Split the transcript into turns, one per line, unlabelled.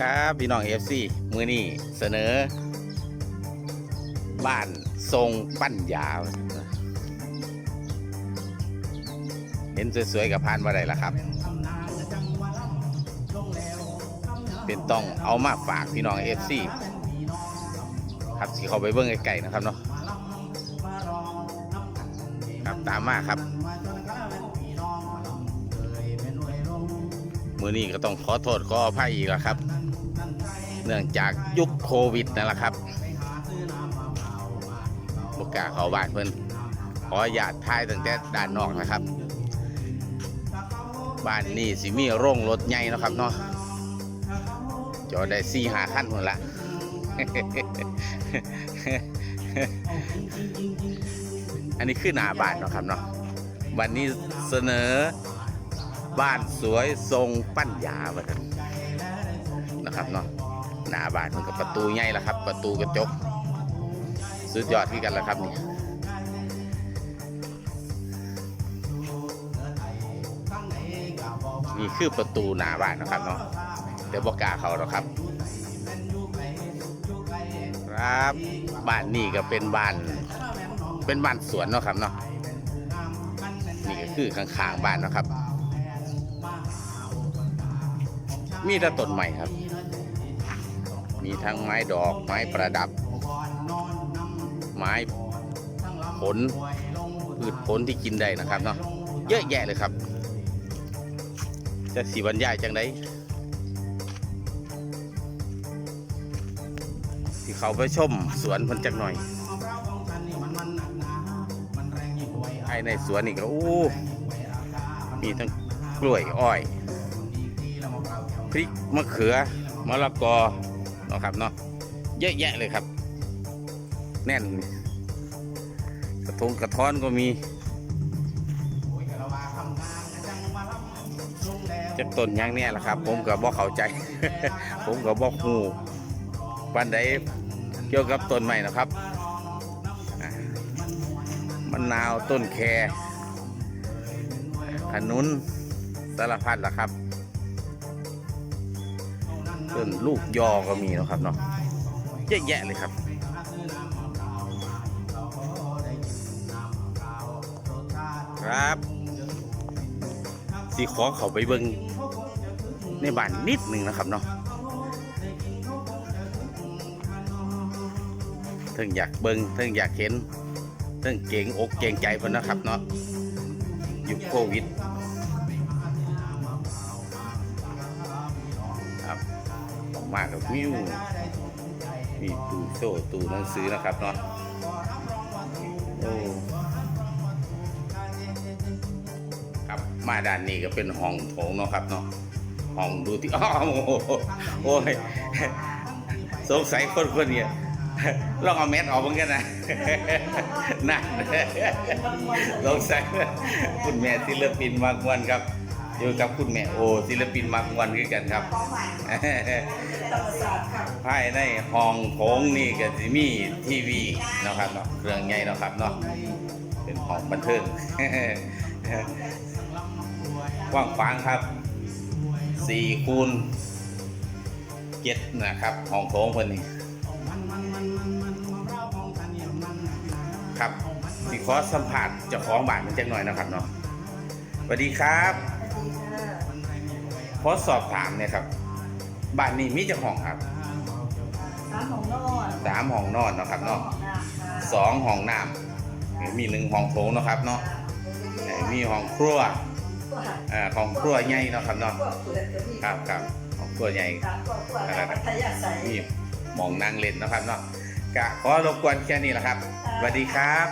ครับพี่น้องเอฟซีมือนี้เสนอ บ้านทรงปั้นยาว เห็นสวยๆกับพานว่าไรล่ะครับ เป็นต้องเอามาฝากพี่น้องเอฟซีครับสิเขาไปเบิ้งไกลๆนะครับเนาะครับตามมาครับ มือนี้ก็ต้องขอโทษขออภัยอีกแล้วครับ เนื่องจากยุคโควิดนั่นแหละครับบกล้าเขาบ้านเพิ่อนขออย่าทายตั้งแต่ด้านนอกนะครับ บ้านนี้สิมีโรงรถใหญ่นะครับเนาะจอดได้สี่หาขั้นหมดละอันนี้คือหน้าบ้านเนาะครับเนาะวันนี้เสนอ บ้านสวยทรงปั้นยาบัดนั้นนะครับเนาะหน้าบ้านมันกับประตูใหญ่ละครับ ประตูกระจกสุดยอดที่กันแล้วครับนี่นี่คือประตูหน้าบ้านนะครับเนาะเดี๋ยวบอกกาเขาหรอกครับครับบ้านนี่ก็เป็นบ้านเป็นบ้านสวนเนาะครับเนาะนี่ก็คือข้างๆบ้านเนาะครับ มีแต่ต้นใหม่ครับ มีทั้งไม้ดอกไม้ประดับ ไม้ผลพืชผลที่กินได้นะครับเนาะเยอะแยะเลยครับจะสีบรรยายจังไดที่เขาไปชมสวนเพันจักหน่อยภายในสวนนี่ก็อู้มีทั้งกล้วยอ้อย พริกมะเขือมะละกอเนาะครับเนาะเยอะแยะเลยครับ แน่น กระทงกระท้อนก็มีจะต้นยังเนี่ยแหละครับ ผมกับบอกเข้าใจ ผมกับบอกหูปันใดเกี่ยวกับต้นใหม่นะครับมะนาวต้นแคขนุนสารพัดละครับ ต้นลูกยอก็มีนะครับเนาะเยอะแยะเลยครับครับสีขอเขาไปเบิงในบ้านนิดหนึ่งนะครับเนาะเพิ่งอยากเบิงเพิ่งอยากเห็นเพิ่งเก่งอกเก่งใจเพิ่นนะครับเนาะยุคโควิด มากับมิวมีตู้โซ่ตู้หนังสือนะครับเนาะโอ้ครับมาด้านนี้ก็เป็นห้องโถงเนาะครับเนาะห้องดูที่อ้าวโอ้ยสงสัยคนคนนี้ลองเอาแมสออกเหมือนกันนะนั่นสงสัยคุณแม่ศิลปินมากวนครับ อยู่กับคุณแม่โอศิลปินมากวันคือกันครับภายในห้องโถงนี่ก็จะมีทีวีนะครับเนาะเครื่องใหญ่นะครับเนาะเป็นห้องบันเทิงกว้างขวางครับสี่คูณเจ็ดนะครับห้องโถงเพิ่นนี่ครับสิขอสัมผัสเจ้าของบ้านมันจักหน่อยนะครับเนาะสวัสดีครับ ขอสอบถามเนี่ยครับบ้านนี้มีเจ้าของครับ
ร้านของนอน
สามห้องนอนเนาะครับเนาะสองห้องน้ำมีหนึ่งห้องโถงเนาะครับเนาะเอ่อมีห้องครัวอ่าห้องครัวใหญ่เนาะครับเนาะครับครับห้องครัวใหญ่
พัทยาใส
มีหมองนั่งเล่นเนาะครับเนาะกะขอรบกวนแค่นี้แหละครับสวัสดีครับ